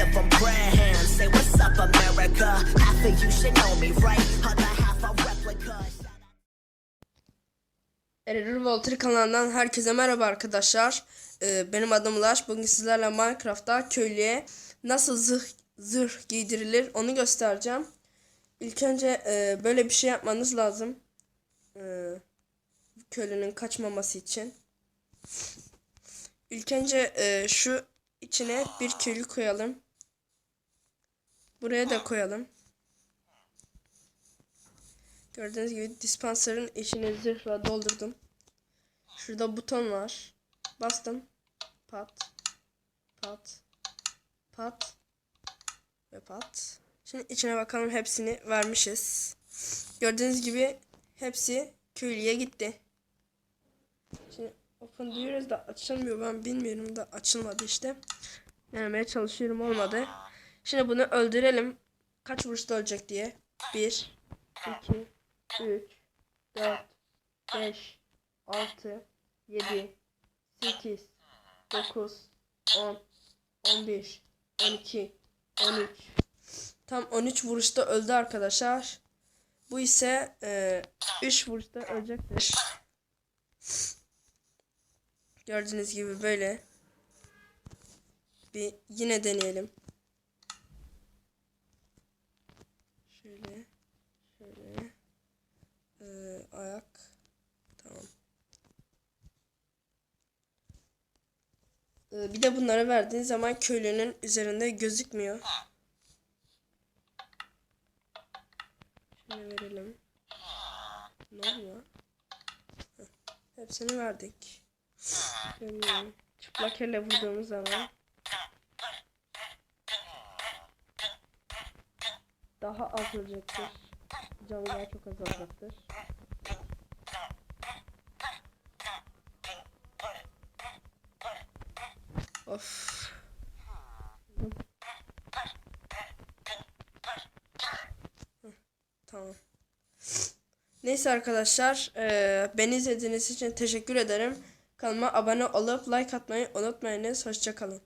give them grand hands. Say what's up, America. Half of you should know me, right? Other half a replica. Error Walter kanalından herkese merhaba arkadaşlar. Ee, benim adım Ulaş. Bugün sizlerle Minecraft'ta köylüye nasıl zırh, zırh giydirilir onu göstereceğim. İlk önce e, böyle bir şey yapmanız lazım. Ee, köylünün kaçmaması için. İlk önce e, şu içine bir köylü koyalım. Buraya da koyalım. Gördüğünüz gibi dispenser'ın içini zırhla doldurdum. Şurada buton var. Bastım. Pat. Pat. Pat. Ve pat. Şimdi içine bakalım hepsini vermişiz. Gördüğünüz gibi hepsi köylüye gitti. Şimdi open diyoruz da açılmıyor. Ben bilmiyorum da açılmadı işte. Denemeye çalışıyorum olmadı. Şimdi bunu öldürelim. Kaç vuruşta ölecek diye. 1 2 3 4 5 6 7 8 9 10 11 12 13 Tam 13 vuruşta öldü arkadaşlar. Bu ise e, 3 vuruşta ölecektir. Gördüğünüz gibi böyle. Bir yine deneyelim. Şöyle. Şöyle. Ee, ayak. Tamam. Ee, bir de bunları verdiğin zaman köylünün üzerinde gözükmüyor. Şöyle verelim. Ne oluyor? Heh, Hepsini verdik. Şöyle çıplak elle vurduğumuz zaman daha az olacaktır. Canı daha çok azalacaktır. Of. Tamam. Neyse arkadaşlar, eee, beni izlediğiniz için teşekkür ederim. Kanalıma abone olup like atmayı unutmayınız. Hoşçakalın.